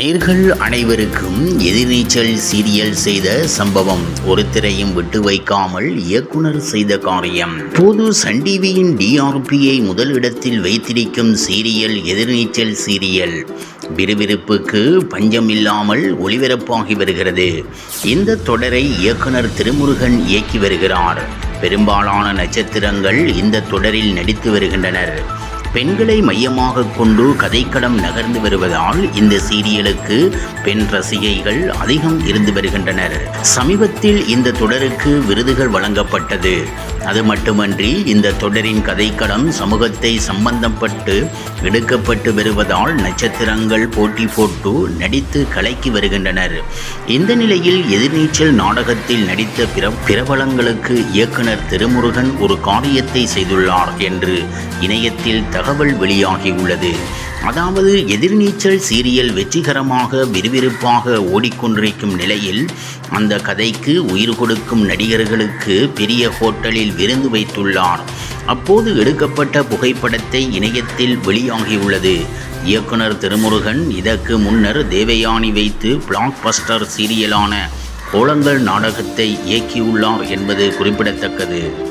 நேர்கள் அனைவருக்கும் எதிர்நீச்சல் சீரியல் செய்த சம்பவம். ஒருத்தரையும் விட்டு வைக்காமல் இயக்குனர் செய்த காரியம். பொது சன் டிவியின் டிஆர்பியை முதலிடத்தில் வைத்திருக்கும் சீரியல் எதிர்நீச்சல் சீரியல். விறுவிறுப்புக்கு பஞ்சமில்லாமல் ஒளிபரப்பாகி வருகிறது. இந்த தொடரை இயக்குனர் திருமுருகன் இயக்கி வருகிறார். பெரும்பாலான நட்சத்திரங்கள் இந்த தொடரில் நடித்து வருகின்றனர். பெண்களை மையமாக கொண்டு கதைக்களம் நகர்ந்து வருவதால் இந்த சீரியலுக்கு பெண் ரசிகைகள் அதிகம் இருந்து வருகின்றனர். சமீபத்தில் இந்த தொடருக்கு விருதுகள் வழங்கப்பட்டது. அது மட்டுமன்றி இந்த தொடரின் கதைக்களம் சமூகத்தை சம்பந்தப்பட்டு எடுக்கப்பட்டு வருவதால் நட்சத்திரங்கள் போட்டி போட்டு நடித்து கலக்கி வருகின்றனர். இந்த நிலையில் எதிர்நீச்சல் நாடகத்தில் நடித்த பிற பிரபலங்களுக்கு இயக்குனர் திருமுருகன் ஒரு காரியத்தை செய்துள்ளார் என்று இணையத்தில் தகவல் வெளியாகியுள்ளது. அதாவது எதிர்நீச்சல் சீரியல் வெற்றிகரமாக விறுவிறுப்பாக ஓடிக்கொண்டிருக்கும் நிலையில் அந்த கதைக்கு உயிர் கொடுக்கும் நடிகர்களுக்கு பெரிய ஹோட்டலில் விருந்து வைத்துள்ளார். அப்போது எடுக்கப்பட்ட புகைப்படத்தை இணையத்தில் வெளியாகியுள்ளது. இயக்குனர் திருமுருகன் இதற்கு முன்னர் தேவயானி வைத்து பிளாக் பஸ்டர் சீரியலான கோலங்கள் நாடகத்தை இயக்கியுள்ளார் என்பது குறிப்பிடத்தக்கது.